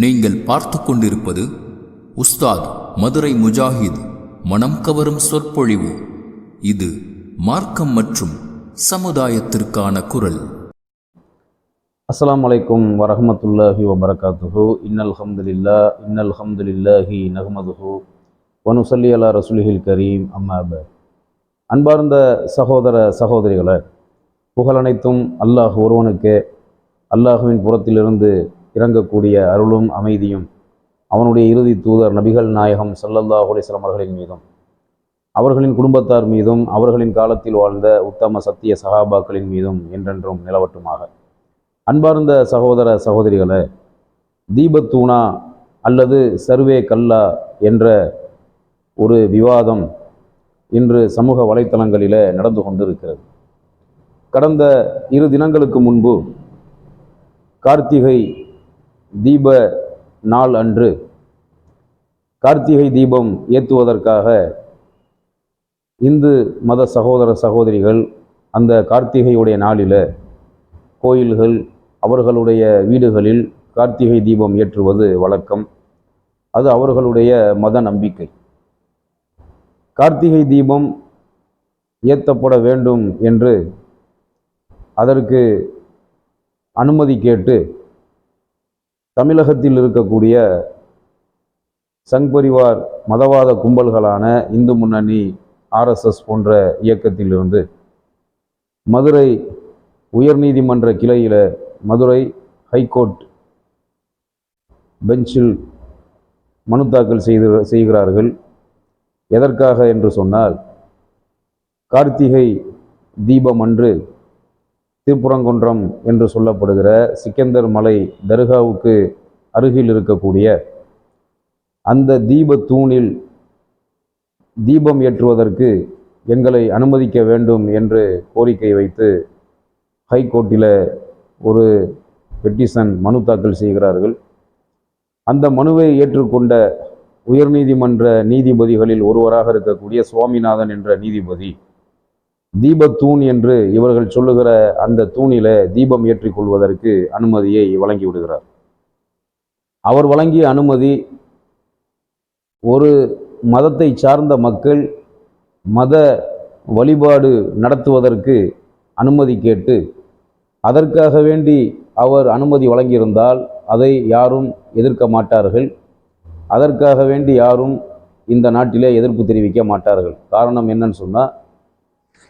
நீங்கள் பார்த்து கொண்டிருப்பது உஸ்தாத் மதுரை முஜாஹித் மனம் கவரும் சொற்பொழிவு. இது மார்க்கம் மற்றும் சமுதாயத்திற்கான குரல். அஸ்லாம் வலைக்கும் வரஹ்மத்துல்லாஹி வபரகாத்துஹு. இன்னல் ஹம்துலில்லா இன்னல் ஹம்துலில்லாஹி நஹமதுஹு. வனுசல்லி அலா ரசூலிஹில் கரீம் அம்மாப அன்பார்ந்த சகோதர சகோதரிகளை புகழனைத்தும் அல்லாஹ் ஒருவனுக்கே அல்லாஹுவின் புறத்திலிருந்து இறங்கக்கூடிய அருளும் அமைதியும் அவனுடைய இறுதி தூதர் நபிகள் நாயகம் ஸல்லல்லாஹு அலிஸ்லாம் அவர்களின் மீதும் அவர்களின் குடும்பத்தார் மீதும் அவர்களின் காலத்தில் வாழ்ந்த உத்தம சத்திய சகாபாக்களின் மீதும் என்றென்றும் நிலவட்டுமாக. அன்பார்ந்த சகோதர சகோதரிகளே தீபத்தூணா அல்லது சர்வே கல்லா என்ற ஒரு விவாதம் இன்று சமூக வலைத்தளங்களில் நடந்து கொண்டிருக்கிறது. கடந்த இரு தினங்களுக்கு முன்பு கார்த்திகை தீப நாள் அன்று கார்த்திகை தீபம் ஏற்றுவதற்காக இந்து மத சகோதர சகோதரிகள் அந்த கார்த்திகையுடைய நாளில் கோயில்கள் அவர்களுடைய வீடுகளில் கார்த்திகை தீபம் ஏற்றுவது வழக்கம். அது அவர்களுடைய மத நம்பிக்கை. கார்த்திகை தீபம் ஏற்றப்பட வேண்டும் என்று அதற்கு அனுமதி கேட்டு தமிழகத்தில் இருக்கக்கூடிய சங் பரிவார் மதவாத கும்பல்களான இந்து முன்னணி ஆர்எஸ்எஸ் போன்ற இயக்கத்திலிருந்து மதுரை உயர்நீதிமன்ற கிளையில் மதுரை ஹைகோர்ட் பெஞ்சில் மனு தாக்கல் செய்து செய்கிறார்கள். எதற்காக என்று சொன்னால் கார்த்திகை தீபம் அன்று திருப்புறங்குன்றம் என்று சொல்லப்படுகிற சிக்கந்தர் மலை தர்காவுக்கு அருகில் இருக்கக்கூடிய அந்த தீப தூணில் தீபம் ஏற்றுவதற்கு எங்களை அனுமதிக்க வேண்டும் என்று கோரிக்கை வைத்து ஹைகோர்ட்டில் ஒரு பெட்டிஷன் மனு தாக்கல் செய்கிறார்கள். அந்த மனுவை ஏற்றுக்கொண்ட உயர்நீதிமன்ற நீதிபதிகளில் ஒருவராக இருக்கக்கூடிய சுவாமிநாதன் என்ற நீதிபதி தீபத்தூண் என்று இவர்கள் சொல்லுகிற அந்த தூணில தீபம் ஏற்றிக்கொள்வதற்கு அனுமதியை வழங்கி விடுகிறார். அவர் வழங்கிய அனுமதி ஒரு மதத்தை சார்ந்த மக்கள் மத வழிபாடு நடத்துவதற்கு அனுமதி கேட்டு அதற்காக வேண்டி அவர் அனுமதி வழங்கியிருந்தால் அதை யாரும் எதிர்க்க மாட்டார்கள். அதற்காக வேண்டி யாரும் இந்த நாட்டிலே எதிர்ப்பு தெரிவிக்க மாட்டார்கள். காரணம் என்னன்னு சொன்னால்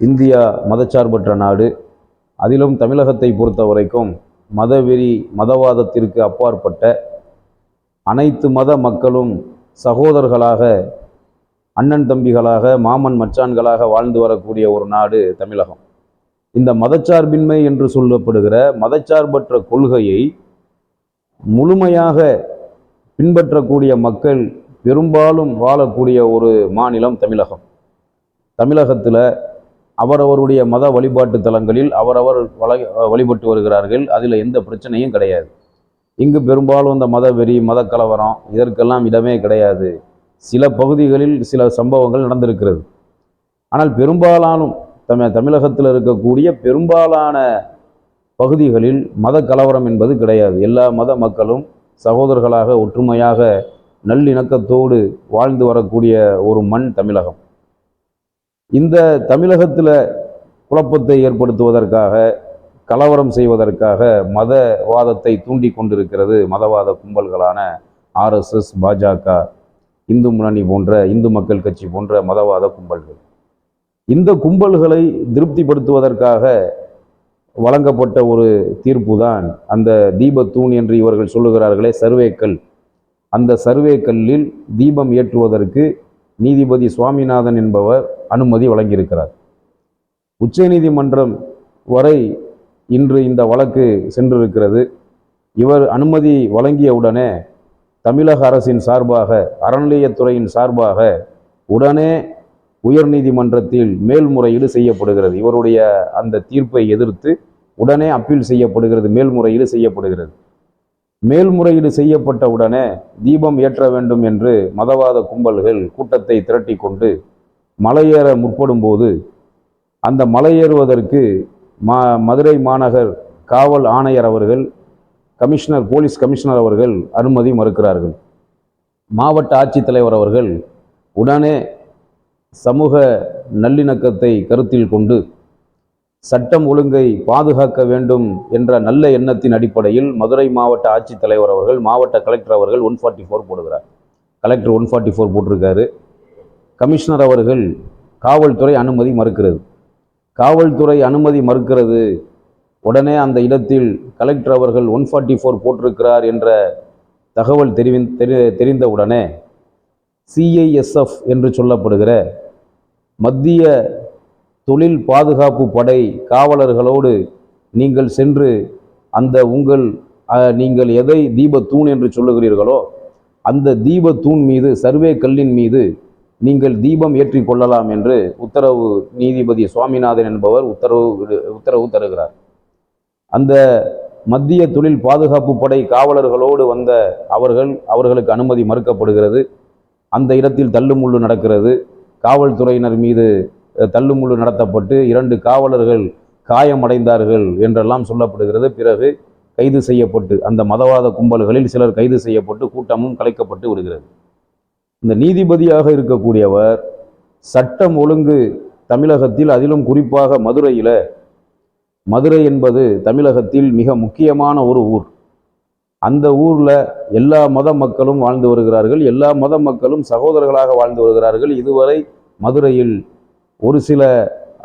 இந்தியா மதச்சார்பற்ற நாடு. அதிலும் தமிழகத்தை பொறுத்த வரைக்கும் மதவெறி மதவாதத்திற்கு அப்பாற்பட்ட அனைத்து மத மக்களும் சகோதரர்களாக அண்ணன் தம்பிகளாக மாமன் மச்சான்களாக வாழ்ந்து வரக்கூடிய ஒரு நாடு தமிழகம். இந்த மதச்சார்பின்மை என்று சொல்லப்படுகிற மதச்சார்பற்ற கொள்கையை முழுமையாக பின்பற்றக்கூடிய மக்கள் பெரும்பாலும் வாழக்கூடிய ஒரு மாநிலம் தமிழகம். தமிழகத்தில் அவரவருடைய மத வழிபாட்டு தலங்களில் அவரவர் வள வழிபட்டு வருகிறார்கள். அதில் எந்த பிரச்சனையும் கிடையாது. இங்கு பெரும்பாலும் இந்த மதவெறி மத கலவரம் இதற்கெல்லாம் இடமே கிடையாது. சில பகுதிகளில் சில சம்பவங்கள் நடந்திருக்கிறது. ஆனால் பெரும்பாலானும் தமிழ தமிழகத்தில் இருக்கக்கூடிய பெரும்பாலான பகுதிகளில் மத கலவரம் என்பது கிடையாது. எல்லா மத மக்களும் சகோதரர்களாக ஒற்றுமையாக நல்லிணக்கத்தோடு வாழ்ந்து வரக்கூடிய ஒரு மண் தமிழகம். இந்த தமிழகத்தில் குழப்பத்தை ஏற்படுத்துவதற்காக கலவரம் செய்வதற்காக மதவாதத்தை தூண்டி கொண்டிருக்கிறது மதவாத கும்பல்களான ஆர்எஸ்எஸ் பாஜக இந்து முன்னணி போன்ற இந்து மக்கள் கட்சி போன்ற மதவாத கும்பல்கள். இந்த கும்பல்களை திருப்திப்படுத்துவதற்காக வழங்கப்பட்ட ஒரு தீர்ப்பு தான் அந்த தீபத்தூண் என்று இவர்கள் சொல்லுகிறார்களே சர்வேக்கல். அந்த சர்வேக்கல்லில் தீபம் ஏற்றுவதற்கு நீதிபதி சுவாமிநாதன் என்பவர் அனுமதி வழங்கியிருக்கிறார். உச்சநீதிமன்றம் வரை இன்று இந்த வழக்கு சென்றிருக்கிறது. இவர் அனுமதி வழங்கியவுடனே தமிழக அரசின் சார்பாக அறநிலையத்துறையின் சார்பாக உடனே உயர்நீதிமன்றத்தில் மேல்முறையீடு செய்யப்படுகிறது. இவருடைய அந்த தீர்ப்பை எதிர்த்து உடனே அப்பீல் செய்யப்படுகிறது மேல்முறையீடு செய்யப்படுகிறது. மேல்முறையீடு செய்யப்பட்ட உடனே தீபம் ஏற்ற வேண்டும் என்று மதவாத கும்பல்கள் கூட்டத்தை திரட்டி கொண்டு மலையேற முற்படும் போது அந்த மலையேறுவதற்கு மா மதுரை மாநகர் காவல் ஆணையர் அவர்கள் கமிஷனர் போலீஸ் கமிஷனர் அவர்கள் அனுமதி மறுக்கிறார்கள். மாவட்ட ஆட்சித்தலைவர் அவர்கள் உடனே சமூக நல்லிணக்கத்தை கருத்தில் கொண்டு சட்டம் ஒழுங்கை பாதுகாக்க வேண்டும் என்ற நல்ல எண்ணத்தின் அடிப்படையில் மதுரை மாவட்ட ஆட்சித்தலைவர் அவர்கள் மாவட்ட கலெக்டர் அவர்கள் ஒன் ஃபார்ட்டி ஃபோர் போடுகிறார். கலெக்டர் ஒன் ஃபார்ட்டி ஃபோர் போட்டிருக்காரு. கமிஷனர் அவர்கள் காவல்துறை அனுமதி மறுக்கிறது. காவல்துறை அனுமதி மறுக்கிறது. உடனே அந்த இடத்தில் கலெக்டர் அவர்கள் ஒன் ஃபார்ட்டி ஃபோர் போட்டிருக்கிறார் என்ற தகவல் தெரிவி தெரி தெரிந்தவுடனே சிஐஎஸ்எஃப் என்று சொல்லப்படுகிற மத்திய தொழில் பாதுகாப்பு படை காவலர்களோடு நீங்கள் சென்று அந்த உங்கள் நீங்கள் எதை தீபத்தூண் என்று சொல்லுகிறீர்களோ அந்த தீபத்தூண் மீது சர்வே கல்லின் மீது நீங்கள் தீபம் ஏற்றி கொள்ளலாம் என்று உத்தரவு நீதிபதி சுவாமிநாதன் என்பவர் உத்தரவு விடு- உத்தரவு தருகிறார். அந்த மத்திய தொழில் பாதுகாப்பு படை காவலர்களோடு வந்த அவர்கள் அவர்களுக்கு அனுமதி மறுக்கப்படுகிறது. அந்த இடத்தில் தள்ளுமுள்ளு நடக்கிறது. காவல்துறையினர் மீது தள்ளுமுள்ளு நடத்தப்பட்டு இரண்டு காவலர்கள் காயமடைந்தார்கள் என்றெல்லாம் சொல்லப்படுகிறது. பிறகு கைது செய்யப்பட்டு அந்த மதவாத கும்பல்களில் சிலர் கைது செய்யப்பட்டு கூட்டமும் கலைக்கப்பட்டு விடுகிறது. இந்த நீதிபதியாக இருக்கக்கூடியவர் சட்டம் ஒழுங்கு தமிழகத்தில் அதிலும் குறிப்பாக மதுரையில் மதுரை என்பது தமிழகத்தில் மிக முக்கியமான ஒரு ஊர். அந்த ஊரில் எல்லா மத மக்களும் வாழ்ந்து வருகிறார்கள் எல்லா மத மக்களும் சகோதரர்களாக வாழ்ந்து வருகிறார்கள். இதுவரை மதுரையில் ஒரு சில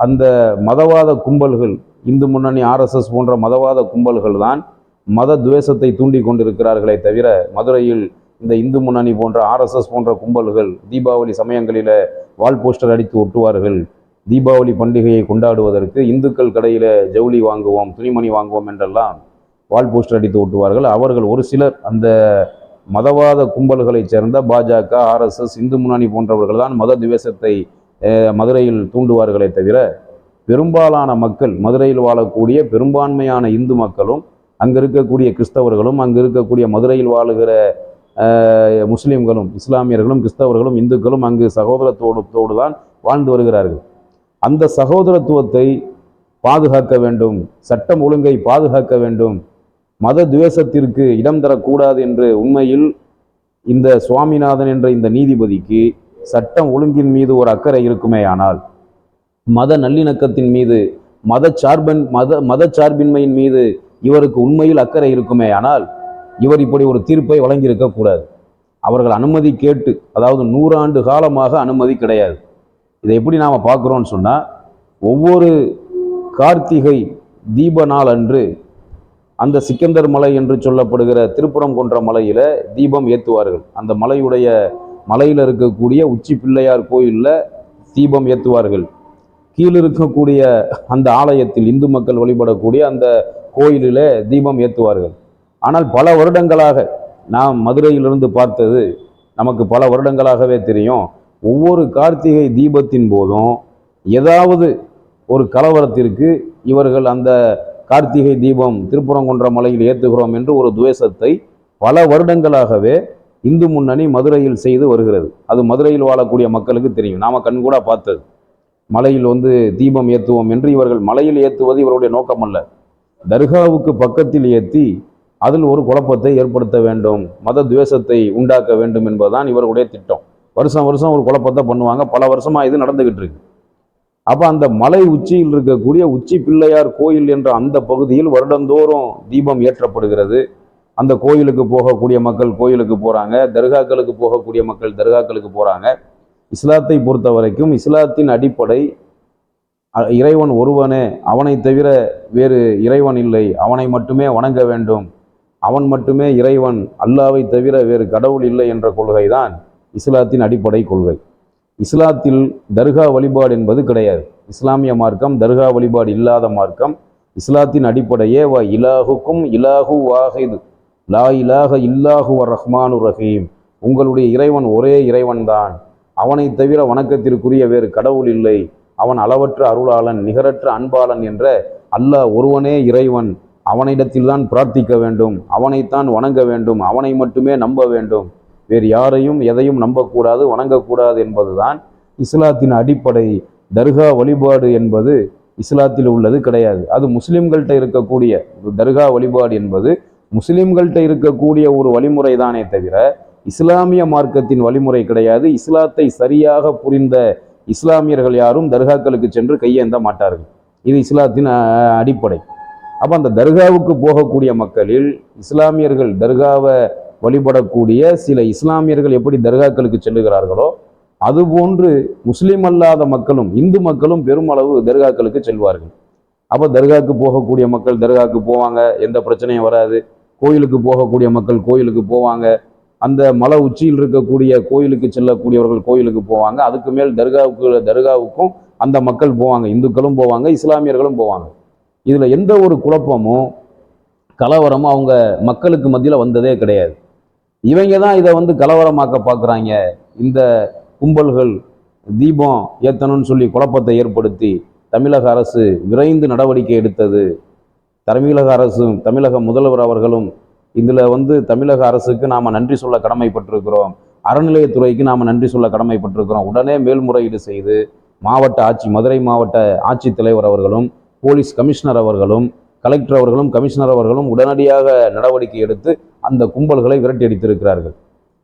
அந்த மதவாத கும்பல்கள் இந்து முன்னணி ஆர்எஸ்எஸ் போன்ற மதவாத கும்பல்கள் தான் மத துவேஷத்தை தூண்டி கொண்டிருக்கிறார்களே தவிர மதுரையில் இந்த இந்து முன்னணி போன்ற ஆர்எஸ்எஸ் போன்ற கும்பல்கள் தீபாவளி சமயங்களில் வால் போஸ்டர் அடித்து ஒட்டுவார்கள். தீபாவளி பண்டிகையை கொண்டாடுவதற்கு இந்துக்கள் கடையில் ஜவுளி வாங்குவோம் துணிமணி வாங்குவோம் என்றெல்லாம் வால் போஸ்டர் அடித்து ஒட்டுவார்கள். அவர்கள் ஒரு சிலர் அந்த மதவாத கும்பல்களைச் சேர்ந்த பாஜக ஆர்எஸ்எஸ் இந்து முன்னணி போன்றவர்கள் தான் மத துவேஷத்தை மதுரையில் தூண்டுவார்களே தவிர பெரும்பாலான மக்கள் மதுரையில் வாழக்கூடிய பெரும்பான்மையான இந்து மக்களும் அங்கே இருக்கக்கூடிய கிறிஸ்தவர்களும் அங்கே இருக்கக்கூடிய மதுரையில் வாழுகிற முஸ்லீம்களும் இஸ்லாமியர்களும் கிறிஸ்தவர்களும் இந்துக்களும் அங்கு சகோதரத்தோடு தோடு தான் வாழ்ந்து வருகிறார்கள். அந்த சகோதரத்துவத்தை பாதுகாக்க வேண்டும் சட்டம் ஒழுங்கை பாதுகாக்க வேண்டும். மத துவேஷத்திற்கு இடம் தரக்கூடாது என்று உண்மையில் இந்த சுவாமிநாதன் என்ற இந்த நீதிபதிக்கு சட்டம் ஒழுங்கின் மீது ஒரு அக்கறை இருக்குமே ஆனால் மத நல்லிணக்கத்தின் மீது மத சார்பன் மத மத சார்பின்மையின் மீது இவருக்கு உண்மையில் அக்கறை இருக்குமே ஆனால் இவர் இப்படி ஒரு தீர்ப்பை வழங்கியிருக்கக்கூடாது அவர்கள் அனுமதி கேட்டு அதாவது நூறாண்டு காலமாக அனுமதி கிடையாது. இதை எப்படி நாம் பார்க்குறோன்னு சொன்னால் ஒவ்வொரு கார்த்திகை தீப நாள் அன்று அந்த சிக்கந்தர் மலை என்று சொல்லப்படுகிற திருப்புறம் கொன்ற மலையில் தீபம் ஏற்றுவார்கள் அந்த மலையுடைய மலையில் இருக்கக்கூடிய உச்சி பிள்ளையார் கோயிலில் தீபம் ஏற்றுவார்கள் கீழ் இருக்கக்கூடிய அந்த ஆலயத்தில் இந்து மக்கள் வழிபடக்கூடிய அந்த கோயிலில் தீபம் ஏற்றுவார்கள் ஆனால் பல வருடங்களாக நாம் மதுரையிலிருந்து பார்த்தது நமக்கு பல வருடங்களாகவே தெரியும். ஒவ்வொரு கார்த்திகை தீபத்தின் போதும் ஏதாவது ஒரு கலவரத்திற்கு இவர்கள் அந்த கார்த்திகை தீபம் திருப்புறங்குன்ற மலையில் ஏற்றுகிறோம் என்று ஒரு துவேஷத்தை பல வருடங்களாகவே இந்து முன்னணி மதுரையில் செய்து வருகிறது. அது மதுரையில் வாழக்கூடிய மக்களுக்கு தெரியும். நாம கண்கூட பார்த்தது. மலையில் வந்து தீபம் ஏற்றுவோம் என்று இவர்கள் மலையில் ஏற்றுவது இவருடைய நோக்கம் அல்ல தர்காவுக்கு பக்கத்தில் ஏற்றி அதில் ஒரு குழப்பத்தை ஏற்படுத்த வேண்டும் மத துவேஷத்தை உண்டாக்க வேண்டும் என்பதுதான் இவருடைய திட்டம். வருஷம் வருஷம் ஒரு குழப்பத்தை பண்ணுவாங்க. பல வருஷமாக இது நடந்துக்கிட்டு இருக்கு. அப்போ அந்த மலை உச்சியில் இருக்கக்கூடிய உச்சி பிள்ளையார் கோயில் என்ற அந்த பகுதியில் வருடந்தோறும் தீபம் ஏற்றப்படுகிறது. அந்த கோயிலுக்கு போகக்கூடிய மக்கள் கோயிலுக்கு போகிறாங்க தர்காக்களுக்கு போகக்கூடிய மக்கள் தர்காக்களுக்கு போகிறாங்க இஸ்லாத்தை பொறுத்த வரைக்கும் இஸ்லாத்தின் அடிப்படை இறைவன் ஒருவனே. அவனை தவிர வேறு இறைவன் இல்லை. அவனை மட்டுமே வணங்க வேண்டும். அவன் மட்டுமே இறைவன் அல்லாவை தவிர வேறு கடவுள் இல்லை என்ற கொள்கை தான் இஸ்லாத்தின் அடிப்படை கொள்கை. இஸ்லாத்தில் தர்கா வழிபாடு என்பது கிடையாது. இஸ்லாமிய மார்க்கம் தர்கா வழிபாடு இல்லாத மார்க்கம். இஸ்லாத்தின் அடிப்படையே வ இலாஹுக்கும் இலாஹு வாஹிது. லா இலாக இல்லாஹு வ ரஹ்மானு ரஹீம். உங்களுடைய இறைவன் ஒரே இறைவன்தான். அவனை தவிர வணக்கத்திற்குரிய வேறு கடவுள் இல்லை. அவன் அளவற்ற அருளாளன் நிகரற்ற அன்பாளன் என்ற அல்லாஹ் ஒருவனே இறைவன். அவனிடத்தில்தான் பிரார்த்திக்க வேண்டும் அவனைத்தான் வணங்க வேண்டும் அவனை மட்டுமே நம்ப வேண்டும். வேறு யாரையும் எதையும் நம்பக்கூடாது வணங்கக்கூடாது என்பதுதான் இஸ்லாத்தின் அடிப்படை தர்கா வழிபாடு என்பது இஸ்லாத்தில் உள்ளது கிடையாது. அது முஸ்லிம்கள்கிட்ட இருக்கக்கூடிய தர்கா வழிபாடு என்பது முஸ்லீம்கள்கிட்ட இருக்கக்கூடிய ஒரு வழிமுறை தானே தவிர இஸ்லாமிய மார்க்கத்தின் வழிமுறை கிடையாது. இஸ்லாத்தை சரியாக புரிந்த இஸ்லாமியர்கள் யாரும் தர்காக்களுக்கு சென்று கையேந்த மாட்டார்கள். இது இஸ்லாத்தின் அடிப்படை. அப்போ அந்த தர்காவுக்கு போகக்கூடிய மக்களில் இஸ்லாமியர்கள் தர்காவை வழிபடக்கூடிய சில இஸ்லாமியர்கள் எப்படி தர்காக்களுக்கு செல்லுகிறார்களோ அதுபோன்று முஸ்லீம் அல்லாத மக்களும் இந்து மக்களும் பெருமளவு தர்காக்களுக்கு செல்வார்கள். அப்போ தர்காவுக்கு போகக்கூடிய மக்கள் தர்காவுக்கு போவாங்க எந்த பிரச்சனையும் வராது. கோயிலுக்கு போகக்கூடிய மக்கள் கோயிலுக்கு போவாங்க. அந்த மலை உச்சியில் இருக்கக்கூடிய கோயிலுக்கு செல்லக்கூடியவர்கள் கோயிலுக்கு போவாங்க. அதுக்கு மேல் தர்காவுக்கு தர்காவுக்கும் அந்த மக்கள் போவாங்க இந்துக்களும் போவாங்க இஸ்லாமியர்களும் போவாங்க. இதில் எந்த ஒரு குழப்பமும் கலவரமும் அவங்க மக்களுக்கு மத்தியில் வந்ததே கிடையாது. இவங்க தான் இதை வந்து கலவரமாக்க பார்க்குறாங்க இந்த கும்பல்கள் தீபம் ஏற்றணும்னு சொல்லி குழப்பத்தை ஏற்படுத்தி தமிழக அரசு விரைந்து நடவடிக்கை எடுத்தது. தமிழக அரசும் தமிழக முதல்வர் அவர்களும் இதில் வந்து தமிழக அரசுக்கு நாம் நன்றி சொல்ல கடமைப்பட்டிருக்கிறோம். அறநிலையத்துறைக்கு நாம் நன்றி சொல்ல கடமைப்பட்டிருக்கிறோம். உடனே மேல்முறையீடு செய்து மாவட்ட ஆட்சி மதுரை மாவட்ட ஆட்சித்தலைவர் அவர்களும் போலீஸ் கமிஷனர் அவர்களும் கலெக்டர் அவர்களும் கமிஷனர் அவர்களும் உடனடியாக நடவடிக்கை எடுத்து அந்த கும்பல்களை விரட்டியடித்திருக்கிறார்கள்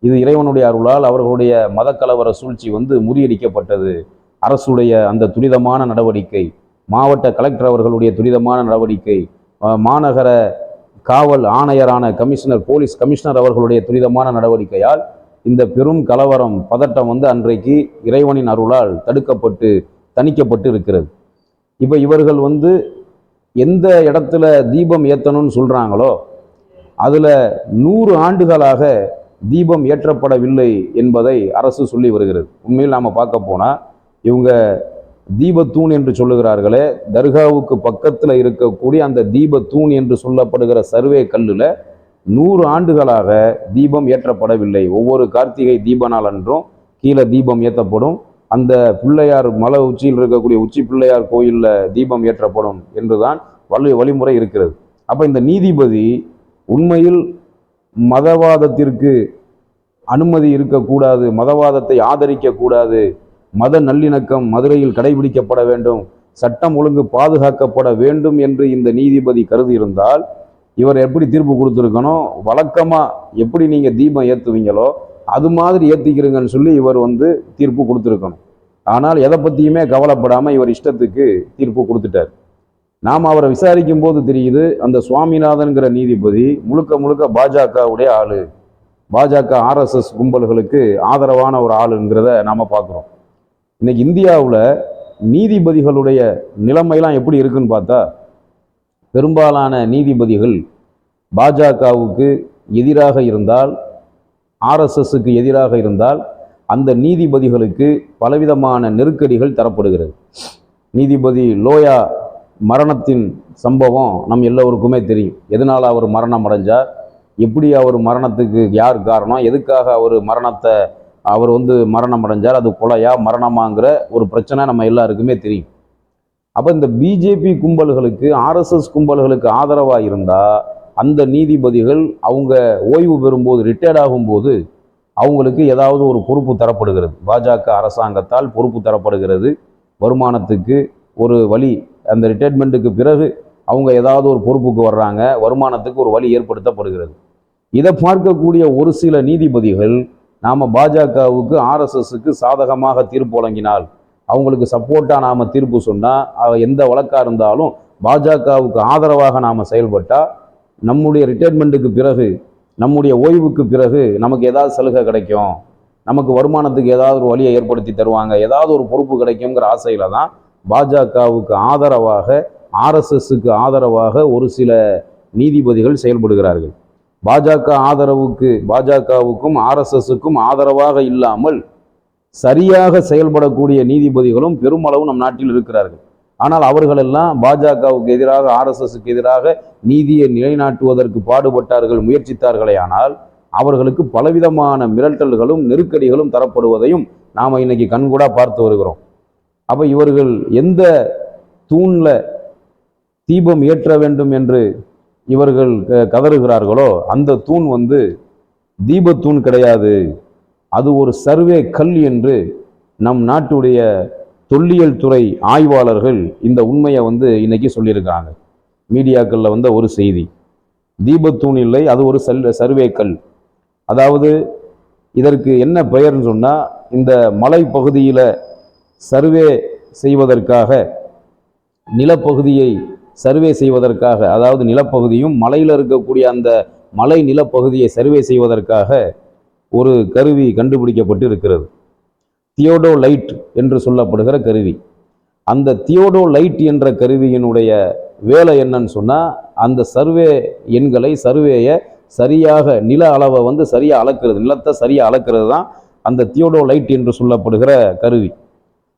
இது இறைவனுடைய அருளால் அவர்களுடைய மதக்கலவர சூழ்ச்சி வந்து முறியடிக்கப்பட்டது. அரசுடைய அந்த துரிதமான நடவடிக்கை மாவட்ட கலெக்டர் அவர்களுடைய துரிதமான நடவடிக்கை மாநகர காவல் ஆணையரான கமிஷனர் போலீஸ் கமிஷனர் அவர்களுடைய துரிதமான நடவடிக்கையால் இந்த பெரும் கலவரம் பதட்டம் வந்து அன்றைக்கு இறைவனின் அருளால் தடுக்கப்பட்டு தணிக்கப்பட்டு இருக்கிறது. இப்போ இவர்கள் வந்து எந்த இடத்துல தீபம் ஏற்றணும்னு சொல்கிறாங்களோ அதில் நூறு ஆண்டுகளாக தீபம் ஏற்றப்படவில்லை என்பதை அரசு சொல்லி வருகிறது. உண்மையில் நாம் பார்க்க போனால் இவங்க தீபத்தூண் என்று சொல்லுகிறார்களே தர்காவுக்கு பக்கத்தில் இருக்கக்கூடிய அந்த தீபத்தூண் என்று சொல்லப்படுகிற சர்வே கல்லில் நூறு ஆண்டுகளாக தீபம் ஏற்றப்படவில்லை. ஒவ்வொரு கார்த்திகை தீப நாள் அன்றும் கீழே தீபம் ஏற்றப்படும் அந்த பிள்ளையார் மலை உச்சியில் இருக்கக்கூடிய உச்சி பிள்ளையார் கோயிலில் தீபம் ஏற்றப்படும் என்றுதான் வழி வழிமுறை இருக்கிறது. அப்போ இந்த நீதிபதி உண்மையில் மதவாதத்திற்கு அனுமதி இருக்கக்கூடாது மதவாதத்தை ஆதரிக்கக்கூடாது மத நல்லிணக்கம் மதுரையில் கடைபிடிக்கப்பட வேண்டும் சட்டம் ஒழுங்கு பாதுகாக்கப்பட வேண்டும் என்று இந்த நீதிபதி கருதி இருந்தால் இவர் எப்படி தீர்ப்பு கொடுத்துருக்கணும்? வழக்கமாக எப்படி நீங்கள் தீபம் ஏற்றுவீங்களோ அது மாதிரி ஏற்றிக்கிறங்கன்னு சொல்லி இவர் வந்து தீர்ப்பு கொடுத்துருக்கணும். ஆனால் எதை பற்றியுமே கவலைப்படாமல் இவர் இஷ்டத்துக்கு தீர்ப்பு கொடுத்துட்டார். நாம் அவரை விசாரிக்கும் போது தெரியுது அந்த சுவாமிநாதன்கிற நீதிபதி முழுக்க முழுக்க பாஜகவுடைய ஆள். பாஜக ஆர்எஸ்எஸ் கும்பல்களுக்கு ஆதரவான ஒரு ஆளுங்கிறத நாம் பார்க்குறோம். இன்னைக்கு இந்தியாவில் நீதிபதிகளுடைய நிலைமையெல்லாம் எப்படி இருக்குன்னு பார்த்தா பெரும்பாலான நீதிபதிகள் பாஜகவுக்கு எதிராக இருந்தால் ஆர்எஸ்எஸ்க்கு எதிராக இருந்தால் அந்த நீதிபதிகளுக்கு பலவிதமான நெருக்கடிகள் தரப்படுகிறது. நீதிபதி லோயா மரணத்தின் சம்பவம் நம் எல்லோருக்குமே தெரியும். எதனால் அவர் மரணம் அடைஞ்சார்? எப்படி அவர் மரணத்துக்கு யார் காரணம்? எதுக்காக அவர் மரணத்தை அவர் வந்து மரணம் அடைஞ்சார்? அது கொலையா மரணமாங்கிற ஒரு பிரச்சனை நம்ம எல்லாருக்குமே தெரியும். அப்போ இந்த பிஜேபி கும்பல்களுக்கு ஆர்எஸ்எஸ் கும்பல்களுக்கு ஆதரவாக இருந்தால் அந்த நீதிபதிகள் அவங்க ஓய்வு பெறும்போது ரிட்டையர்ட் ஆகும்போது அவங்களுக்கு ஏதாவது ஒரு பொறுப்பு தரப்படுகிறது. பாஜக அரசாங்கத்தால் பொறுப்பு தரப்படுகிறது. வருமானத்துக்கு ஒரு வழி அந்த ரிட்டையர்மெண்ட்டுக்கு பிறகு அவங்க ஏதாவது ஒரு பொறுப்புக்கு வர்றாங்க. வருமானத்துக்கு ஒரு வழி ஏற்படுத்தப்படுகிறது. இதை பார்க்கக்கூடிய ஒரு சில நீதிபதிகள் நாம் பாஜகவுக்கு ஆர்எஸ்எஸ்க்கு சாதகமாக தீர்ப்பு வழங்கினால் அவங்களுக்கு சப்போர்ட்டாக நாம் தீர்ப்பு சொன்னால் எந்த வழக்காக இருந்தாலும் பாஜகவுக்கு ஆதரவாக நாம் செயல்பட்டால் நம்முடைய ரிட்டையர்மெண்ட்டுக்கு பிறகு நம்முடைய ஓய்வுக்கு பிறகு நமக்கு ஏதாவது சலுகை கிடைக்கும். நமக்கு வருமானத்துக்கு ஏதாவது ஒரு வழியை ஏற்படுத்தி தருவாங்க. ஏதாவது ஒரு பொறுப்பு கிடைக்குங்கிற ஆசையில தான் பாஜகவுக்கு ஆதரவாக ஆர்எஸ்எஸ்க்கு ஆதரவாக ஒரு சில நீதிபதிகள் செயல்படுகிறார்கள். பாஜக ஆதரவுக்கு பாஜகவுக்கும் ஆர்எஸ்எஸ்க்கும் ஆதரவாக இல்லாமல் சரியாக செயல்படக்கூடிய நீதிபதிகளும் பெருமளவு நம் நாட்டில் இருக்கிறார்கள். ஆனால் அவர்களெல்லாம் பாஜகவுக்கு எதிராக ஆர்எஸ்எஸ்க்கு எதிராக நீதியை நிலைநாட்டுவதற்கு பாடுபட்டார்கள் முயற்சித்தார்களே. ஆனால் அவர்களுக்கு பலவிதமான மிரட்டல்களும் நெருக்கடிகளும் தரப்படுவதையும் நாம் இன்னைக்கு கண்கூடா பார்த்து வருகிறோம். அப்போ இவர்கள் எந்த தூணில் தீபம் ஏற்ற வேண்டும் என்று இவர்கள் க- கதறுகிறார்களோ அந்த தூண் வந்து தீபத்தூண் கிடையாது. அது ஒரு சர்வே கல் என்று நம் நாட்டுடைய தொல்லியல் துறை ஆய்வாளர்கள் இந்த உண்மையை வந்து இன்னைக்கு சொல்லியிருக்காங்க மீடியாக்களில் வந்த ஒரு செய்தி. தீபத்தூண் இல்லை அது ஒரு செல் சர்வேக்கல் அதாவது இதற்கு என்ன பெயர்னு சொன்னால் இந்த மலைப்பகுதியில் சர்வே செய்வதற்காக நிலப்பகுதியை சர்வே செய்வதற்காக அதாவது நிலப்பகுதியும் மலையில் இருக்கக்கூடிய அந்த மலை நிலப்பகுதியை சர்வே செய்வதற்காக ஒரு கருவி கண்டுபிடிக்கப்பட்டு இருக்கிறது தியோடோ லைட் என்று சொல்லப்படுகிற கருவி. அந்த தியோடோ லைட் என்ற கருவியினுடைய வேலை என்னன்னு சொன்னால் அந்த சர்வே எண்களை சர்வேயை சரியாக நில அளவை வந்து சரியாக அளக்கிறது நிலத்தை சரியாக அளக்கிறது தான் அந்த தியோடோ லைட் என்று சொல்லப்படுகிற கருவி.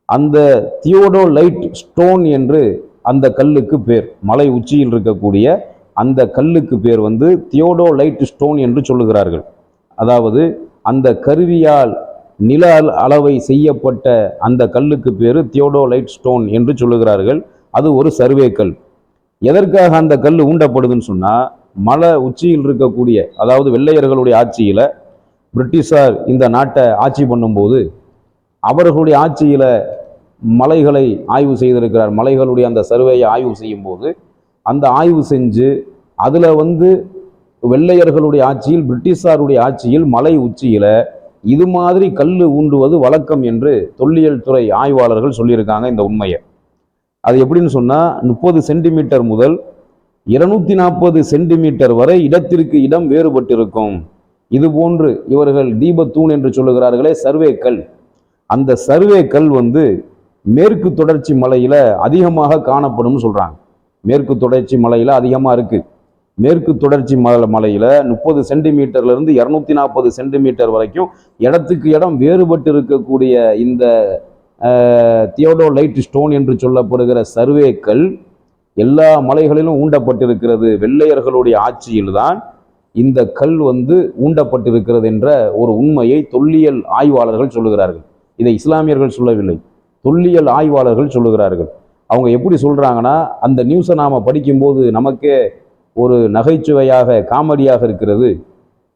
அந்த தியோடோ லைட் ஸ்டோன் என்று அந்த கல்லுக்கு பேர் மலை உச்சியில் இருக்கக்கூடிய அந்த கல்லுக்கு பேர் வந்து தியோடோ லைட் ஸ்டோன் என்று சொல்லுகிறார்கள். அதாவது அந்த கருவியால் நில அளவை செய்யப்பட்ட அந்த கல்லுக்கு பேர் தியோடோலைட் ஸ்டோன் என்று சொல்லுகிறார்கள். அது ஒரு சர்வே கல். எதற்காக அந்த கல் ஊண்டப்படுதுன்னு சொன்னால் மலை உச்சியில் இருக்கக்கூடிய அதாவது வெள்ளையர்களுடைய ஆட்சியில் பிரிட்டிஷார் இந்த நாட்டை ஆட்சி பண்ணும்போது அவர்களுடைய ஆட்சியில் மலைகளை ஆய்வு செய்திருக்கிறார். மலைகளுடைய அந்த சர்வேயை ஆய்வு செய்யும்போது அந்த ஆய்வு செஞ்சு அதில் வந்து வெள்ளையர்களுடைய ஆட்சியில் பிரிட்டிஷாருடைய ஆட்சியில் மலை உச்சியில் இது மாதிரி கல் ஊண்டுவது வழக்கம் என்று தொல்லியல் துறை ஆய்வாளர்கள் சொல்லியிருக்காங்க இந்த உண்மையை. அது எப்படின்னு சொன்னால் முப்பது சென்டிமீட்டர் முதல் இருநூத்தி நாற்பது சென்டிமீட்டர் வரை இடத்திற்கு இடம் வேறுபட்டிருக்கும். இது போன்று இவர்கள் தீபத்தூண் என்று சொல்லுகிறார்களே சர்வே கல். அந்த சர்வே கல் வந்து மேற்கு தொடர்ச்சி மலையில் அதிகமாக காணப்படும்னு சொல்கிறாங்க மேற்கு தொடர்ச்சி மலையில் அதிகமாக இருக்குது மேற்கு தொடர்ச்சி மலை மலையில் முப்பது சென்டிமீட்டர்லேருந்து இரநூத்தி நாற்பது சென்டிமீட்டர் வரைக்கும் இடத்துக்கு இடம் வேறுபட்டு இருக்கக்கூடிய இந்த தியோடோ லைட் ஸ்டோன் என்று சொல்லப்படுகிற சர்வேக்கள் எல்லா மலைகளிலும் ஊண்டப்பட்டிருக்கிறது. வெள்ளையர்களுடைய ஆட்சியில்தான் இந்த கல் வந்து ஊண்டப்பட்டிருக்கிறது என்ற ஒரு உண்மையை தொல்லியல் ஆய்வாளர்கள் சொல்லுகிறார்கள். இதை இஸ்லாமியர்கள் சொல்லவில்லை. தொல்லியல் ஆய்வாளர்கள் சொல்லுகிறார்கள். அவங்க எப்படி சொல்கிறாங்கன்னா அந்த நியூஸை நாம் படிக்கும்போது நமக்கே ஒரு நகைச்சுவையாக காமெடியாக இருக்கிறது.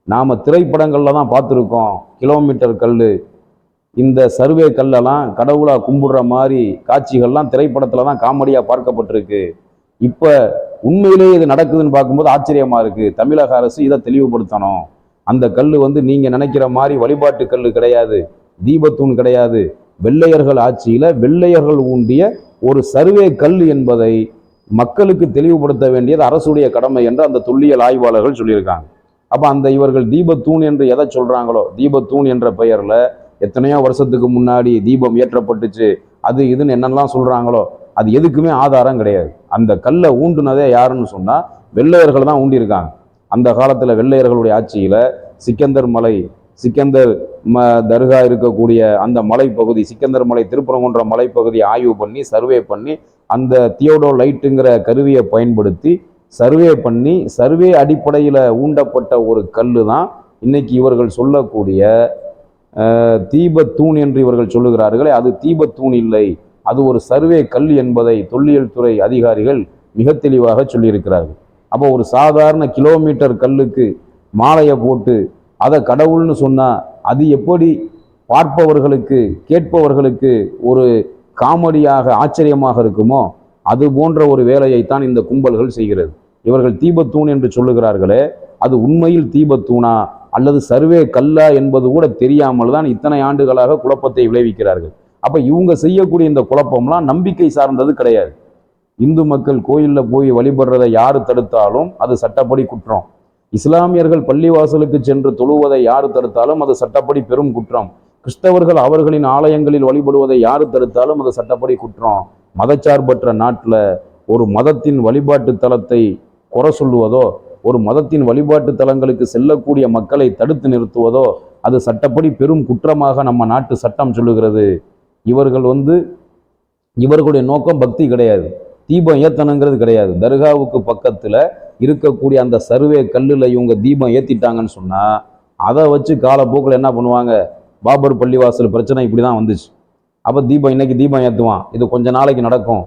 நாம் திரைப்படங்களில் தான் பார்த்துருக்கோம். கிலோமீட்டர் கல் இந்த சர்வே கல்லெல்லாம் கடவுளாக கும்பிடுற மாதிரி காட்சிகள்லாம் திரைப்படத்தில் தான் காமெடியாக பார்க்கப்பட்டிருக்கு. இப்போ உண்மையிலேயே இது நடக்குதுன்னு பார்க்கும்போது ஆச்சரியமாக இருக்குது தமிழக அரசு இதை தெளிவுபடுத்தணும். அந்த கல் வந்து நீங்கள் நினைக்கிற மாதிரி வழிபாட்டு கல் கிடையாது. தீபத்தூண் கிடையாது. வெள்ளையர்கள் ஆட்சியில் வெள்ளையர்கள் ஊண்டிய ஒரு சர்வே கல் என்பதை மக்களுக்கு தெளிவுபடுத்த வேண்டியது அரசுடைய கடமை என்று அந்த தொல்லியல் ஆய்வாளர்கள் சொல்லியிருக்காங்க. அப்போ அந்த இவர்கள் தீபத்தூண் என்று எதை சொல்கிறாங்களோ தீபத்தூண் என்ற பெயரில் எத்தனையோ வருஷத்துக்கு முன்னாடி தீபம் ஏற்றப்பட்டுச்சு அது இதுன்னு என்னெல்லாம் சொல்கிறாங்களோ அது எதுக்குமே ஆதாரம் கிடையாது. அந்த கல்லை ஊண்டுனதே யாருன்னு சொன்னால் வெள்ளையர்கள் தான் ஊண்டியிருக்காங்க. அந்த காலத்தில் வெள்ளையர்களுடைய ஆட்சியில் சிக்கந்தர் மலை சிக்கந்தர் ம தர்கா இருக்கக்கூடிய அந்த மலைப்பகுதி சிக்கந்தர் மலை திருப்பரங்குன்ற மலைப்பகுதியை ஆய்வு பண்ணி சர்வே பண்ணி அந்த தியோடோ லைட்டுங்கிற கருவியை பயன்படுத்தி சர்வே பண்ணி சர்வே அடிப்படையில் ஊண்டப்பட்ட ஒரு கல்லு தான் இன்னைக்கு இவர்கள் சொல்லக்கூடிய தீபத்தூண் என்று இவர்கள் சொல்லுகிறார்களே அது தீபத்தூண் இல்லை. அது ஒரு சர்வே கல் என்பதை தொல்லியல் துறை அதிகாரிகள் மிக தெளிவாக சொல்லியிருக்கிறார்கள். அப்போ ஒரு சாதாரண கிலோமீட்டர் கல்லுக்கு மாலையை போட்டு அதை கடவுள்னு சொன்னால் அது எப்படி பார்ப்பவர்களுக்கு கேட்பவர்களுக்கு ஒரு காமெடியாக ஆச்சரியமாக இருக்குமோ அது போன்ற ஒரு வேலையைத்தான் இந்த கும்பல்கள் செய்கிறது. இவர்கள் தீபத்தூண் என்று சொல்லுகிறார்களே அது உண்மையில் தீபத்தூணா அல்லது சர்வே கல்லா என்பது கூட தெரியாமல் தான் இத்தனை ஆண்டுகளாக குழப்பத்தை விளைவிக்கிறார்கள். அப்போ இவங்க செய்யக்கூடிய இந்த குழப்பம்லாம் நம்பிக்கை சார்ந்தது கிடையாது. இந்து மக்கள் கோயிலில் போய் வழிபடுறதை யார் தடுத்தாலும் அது சட்டப்படி குற்றம். இஸ்லாமியர்கள் பள்ளிவாசலுக்கு சென்று தொழுவதை யார் தடுத்தாலும் அது சட்டப்படி பெரும் குற்றம். கிறிஸ்தவர்கள் அவர்களின் ஆலயங்களில் வழிபடுவதை யார் தடுத்தாலும் அது சட்டப்படி குற்றம். மதச்சார்பற்ற நாட்டில் ஒரு மதத்தின் வழிபாட்டு தலத்தை குறை சொல்லுவதோ ஒரு மதத்தின் வழிபாட்டு தலங்களுக்கு செல்லக்கூடிய மக்களை தடுத்து நிறுத்துவதோ அது சட்டப்படி பெரும் குற்றமாக நம்ம நாட்டு சட்டம் சொல்லுகிறது. இவர்கள் வந்து இவர்களுடைய நோக்கம் பக்தி கிடையாது. தீபம் ஏத்தணுங்கிறது கிடையாது. தர்காவுக்கு பக்கத்தில் இருக்கக்கூடிய அந்த சர்வே கல்லில் இவங்க தீபம் ஏற்றிட்டாங்கன்னு சொன்னால் அதை வச்சு காலப்போக்கில் என்ன பண்ணுவாங்க? பாபர் பள்ளிவாசல் பிரச்சனை இப்படி தான் வந்துச்சு. அப்போ தீபம் இன்னைக்கு தீபம் ஏற்றுவான் இது கொஞ்ச நாளைக்கு நடக்கும்.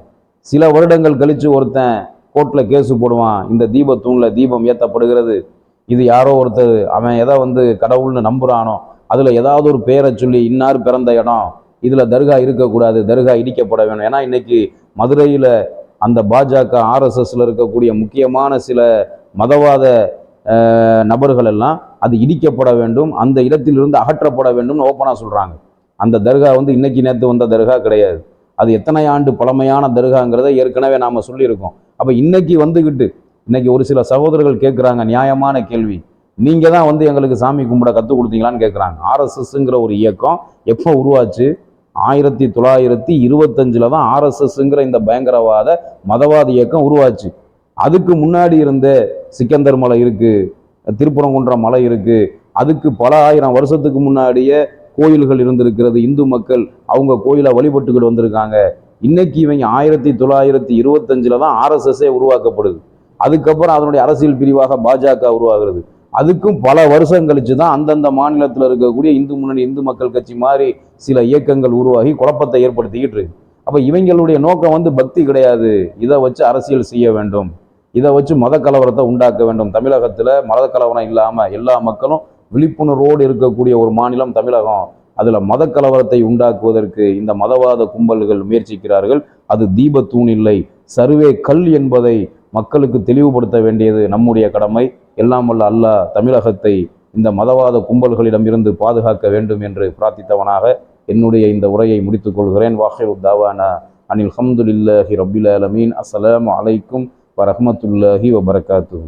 சில வருடங்கள் கழித்து ஒருத்தன் கோர்ட்டில் கேஸு போடுவான். இந்த தீபத்தூணில் தீபம் ஏற்றப்படுகிறது இது யாரோ ஒருத்தர் அவன் எதை வந்து கடவுள்னு நம்புகிறானோ அதில் ஏதாவது ஒரு பேரை சொல்லி இன்னார் பிறந்த இடம் இதில் தர்கா இருக்கக்கூடாது தர்கா இடிக்கப்பட வேணும். ஏன்னா இன்றைக்கி மதுரையில் அந்த பாஜக ஆர்எஸ்எஸ்ல இருக்கக்கூடிய முக்கியமான சில மதவாத நபர்கள் எல்லாம் அது இடிக்கப்பட வேண்டும் அந்த இடத்திலிருந்து அகற்றப்பட வேண்டும்னு ஓப்பனாக சொல்கிறாங்க அந்த தர்கா வந்து இன்னைக்கு நேற்று வந்த தர்கா கிடையாது. அது எத்தனை ஆண்டு பழமையான தர்காங்கிறத ஏற்கனவே நாம் சொல்லியிருக்கோம். அப்போ இன்னைக்கு வந்துக்கிட்டு இன்னைக்கு ஒரு சில சகோதரர்கள் கேட்குறாங்க நியாயமான கேள்வி. நீங்கள் தான் வந்து எங்களுக்கு சாமி கும்பிட கற்றுக் கொடுத்தீங்களான்னு கேட்குறாங்க. ஆர்எஸ்எஸ்ங்கிற ஒரு இயக்கம் எப்போ உருவாச்சு? ஆயிரத்தி தொள்ளாயிரத்தி இருபத்தஞ்சில் தான் ஆர்எஸ்எஸ்ங்கிற இந்த பயங்கரவாத மதவாத இயக்கம் உருவாச்சு. அதுக்கு முன்னாடி இருந்த சிக்கந்தர் மலை இருக்குது திருப்பரங்குன்றம் மலை இருக்குது அதுக்கு பல ஆயிரம் வருஷத்துக்கு முன்னாடியே கோயில்கள் இருந்திருக்கிறது இந்து மக்கள் அவங்க கோயிலை வழிபட்டுக்கிட்டு வந்திருக்காங்க. இன்னைக்கு இவங்க ஆயிரத்தி தொள்ளாயிரத்தி இருபத்தஞ்சில் தான் ஆர்எஸ்எஸ்ஸே உருவாக்கப்படுது. அதுக்கப்புறம் அதனுடைய அரசியல் பிரிவாக பாஜக உருவாகிறது. அதுக்கும் பல வருஷம் கழிச்சு தான் அந்தந்த மாநிலத்தில் இருக்கக்கூடிய இந்து முன்னணி இந்து மக்கள் கட்சி மாதிரி சில இயக்கங்கள் உருவாகி குழப்பத்தை ஏற்படுத்திக்கிட்டு இருக்கு. அப்போ இவங்களுடைய நோக்கம் வந்து பக்தி கிடையாது. இதை வச்சு அரசியல் செய்ய வேண்டும். இதை வச்சு மத கலவரத்தை உண்டாக்க வேண்டும். தமிழகத்தில் மத கலவரம் இல்லாமல் எல்லா மக்களும் விழிப்புணர்வோடு இருக்கக்கூடிய ஒரு மாநிலம் தமிழகம். அதில் மத கலவரத்தை உண்டாக்குவதற்கு இந்த மதவாத கும்பல்கள் முயற்சிக்கிறார்கள். அது தீபத்தூணில்லை சர்வே கல் என்பதை மக்களுக்கு தெளிவுபடுத்த வேண்டியது நம்முடைய கடமை. எல்லாம் வல்ல அல்லாஹ் தமிழகத்தை இந்த மதவாத கும்பல்களிடமிருந்து பாதுகாக்க வேண்டும் என்று பிரார்த்தித்தவனாக என்னுடைய இந்த உரையை முடித்துக் கொள்கிறேன். வாஹிரு தாவானா அனில் ஹம்துலில்லாஹி ரபில் அலமீன் அஸ்லாம் அலைக்கும் வரஹ்மத்துல்லாஹி வபரகாத்து